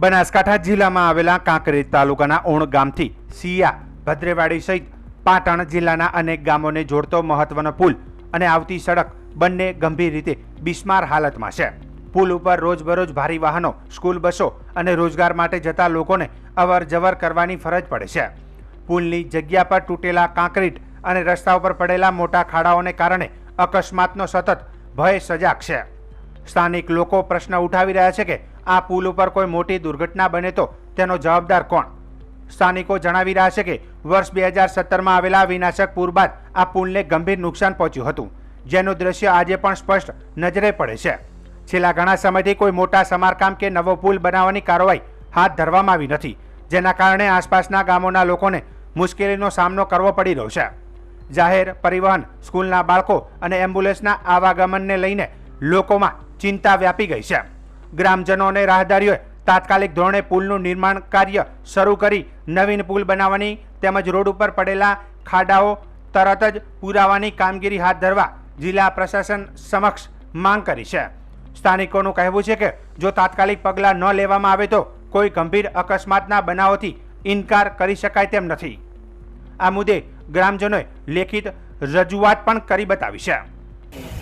બનાસકાંઠા જિલ્લામાં આવેલા કાંકરેજ તાલુકાના ઓણ ગામથી સિયા ભદ્રેવાડી સહિત પાટણ જિલ્લાના અનેક ગામોને જોડતો મહત્વનો પુલ અને આવતી સડક બંને ગંભીર રીતે બિસ્માર હાલતમાં છે. પુલ ઉપર રોજબરોજ ભારી વાહનો, સ્કૂલ બસો અને રોજગાર માટે જતા લોકોને અવર જવર કરવાની ફરજ પડે છે. પુલની જગ્યા પર તૂટેલા કાંકરીટ અને રસ્તા ઉપર પડેલા મોટા ખાડાઓને કારણે અકસ્માતનો સતત ભય સજાગ છે. સ્થાનિક લોકો પ્રશ્ન ઉઠાવી રહ્યા છે કે આ પુલ ઉપર કોઈ મોટી દુર્ઘટના બને તો તેનો જવાબદાર કોણ? સ્થાનિકો જણાવી રહ્યા છે કે વર્ષ બે હજાર સત્તરમાં આવેલા વિનાશક પૂર બાદ આ પુલને ગંભીર નુકસાન પહોંચ્યું હતું. જેનું દ્રશ્ય આજે પણ સ્પષ્ટ નજરે પડે છે. છેલ્લા ઘણા સમયથી કોઈ મોટા સમારકામ કે નવો પુલ બનાવવાની કાર્યવાહી હાથ ધરવામાં આવી નથી, જેના કારણે આસપાસના ગામોના લોકોને મુશ્કેલીનો સામનો કરવો પડી રહ્યો છે. જાહેર પરિવહન, સ્કૂલના બાળકો અને એમ્બ્યુલન્સના આવાગમનને લઈને લોકોમાં ચિંતા વ્યાપી ગઈ છે. ગ્રામજનો અને રાહદારીઓએ તાત્કાલિક ધોરણે પુલનું નિર્માણ કાર્ય શરૂ કરી નવીન પુલ બનાવવાની તેમજ રોડ ઉપર પડેલા ખાડાઓ તરત જ પુરાવાની કામગીરી હાથ ધરવા જિલ્લા પ્રશાસન સમક્ષ માંગ કરી છે. સ્થાનિકોનું કહેવું છે કે જો તાત્કાલિક પગલાં ન લેવામાં આવે તો કોઈ ગંભીર અકસ્માતના બનાવોથી ઇનકાર કરી શકાય તેમ નથી. આ મુદ્દે ગ્રામજનોએ લેખિત રજૂઆત પણ કરી બતાવી છે.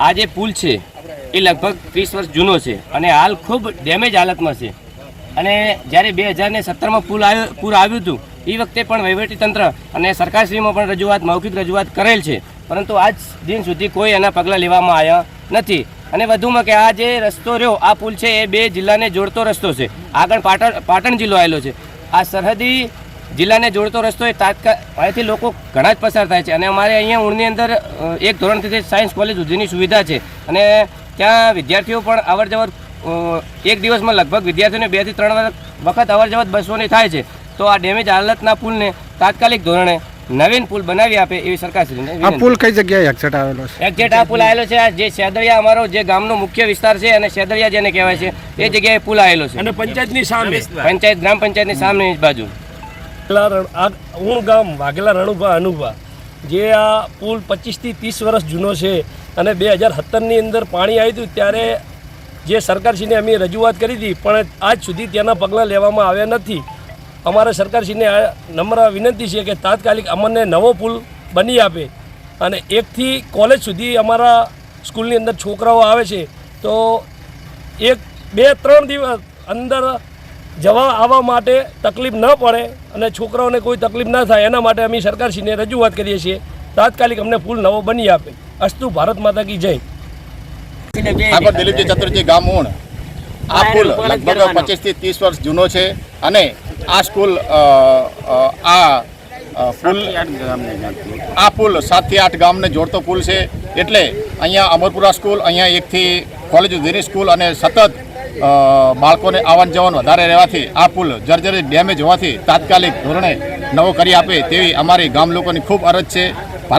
આ જે પુલ છે, એ લગભગ ત્રીસ વર્ષ જૂનો છે અને હાલ ખૂબ ડેમેજ હાલતમાં છે. અને જ્યારે બે હજાર ને સત્તરમાં પુલ આવ્યો, પૂર આવ્યું હતું, એ વખતે પણ વહીવટીતંત્ર અને સરકારશ્રીમાં પણ રજૂઆત, મૌખિક રજૂઆત કરેલ છે. પરંતુ આજ દિન સુધી કોઈ એના પગલાં લેવામાં આવ્યા નથી. અને વધુમાં કે આ જે રસ્તો રહ્યો, આ પુલ છે, એ બે જિલ્લાને જોડતો રસ્તો છે. આગળ પાટણ પાટણ જિલ્લો આવેલો છે. આ સરહદી જિલ્લાને જોડતો રસ્તો એ તાત્કાલ અહીંથી લોકો ઘણા જ પસાર થાય છે. અને અમારે અહીંયા ઊણની અંદર એક ધોરણથી સાયન્સ કોલેજ સુધીની સુવિધા છે. અને ત્યાં વિદ્યાર્થીઓ પણ અવર જવર એક દિવસમાં લગભગ વિદ્યાર્થીઓને બેથી ત્રણ વખત અવર જવર બસોની થાય છે. તો આ ડેમેજ હાલતના પુલને તાત્કાલિક ધોરણે નવીન પુલ બનાવી આપે એવી સરકારશ્રીને આ પુલ કઈ જગ્યાએ એક્ઝેટ આવેલો છે? એક્ઝેટ આ પુલ આવેલો છે આ જે શેદળિયા અમારો જે ગામનો મુખ્ય વિસ્તાર છે અને શેદળિયા જેને કહેવાય છે એ જગ્યાએ પુલ આવેલો છે. અને પંચાયતની સામે? પંચાયત ગ્રામ પંચાયતની સામે બાજુ. વાઘેલા રણ- આ ઊણ ગામ વાઘેલા રણુભા અનુભા. જે આ પુલ પચીસથી ત્રીસ વર્ષ જૂનો છે અને બે હજાર સત્તરની અંદર પાણી આવ્યું હતું ત્યારે જે સરકારશ્રીને અમે રજૂઆત કરી હતી, પણ આજ સુધી ત્યાંના પગલાં લેવામાં આવ્યા નથી. અમારે સરકારશ્રીને આ નમ્ર વિનંતી છે કે તાત્કાલિક અમને નવો પુલ બની આપે અને એકથી કોલેજ સુધી અમારા સ્કૂલની અંદર છોકરાઓ આવે છે. તો એક બે ત્રણ દિવસ અંદર જવા આવવા માટે તકલીફ ન પડે અને છોકરાઓને કોઈ તકલીફ ના થાય એના માટે અમે સરકારશ્રીને રજૂઆત કરીએ છીએ. તાત્કાલિક અમને પુલ નવો બની આપે. અસ્તુ ભારત માતા કી જય. ઠાકોર દિલીપજી ચતુર્જી ગામ ઊણ. આ પુલ લગભગ પચીસથી ત્રીસ વર્ષ જૂનો છે અને આ સ્કૂલ આ પુલ આ પુલ સાતથી આઠ ગામને જોડતો પુલ છે. એટલે અહીંયા અમરપુરા સ્કૂલ અહીંયા એકથી કોલેજ સુધીની સ્કૂલ અને સતત બાળકોને આવન જવન વધારે રહેવાથી આ પુલ જર્જરિત ડેમેજ હોવાથી તાત્કાલિક ધોરણે નવો કરી આપે તેવી અમારી ગામ લોકોની ખૂબ અરજ છે.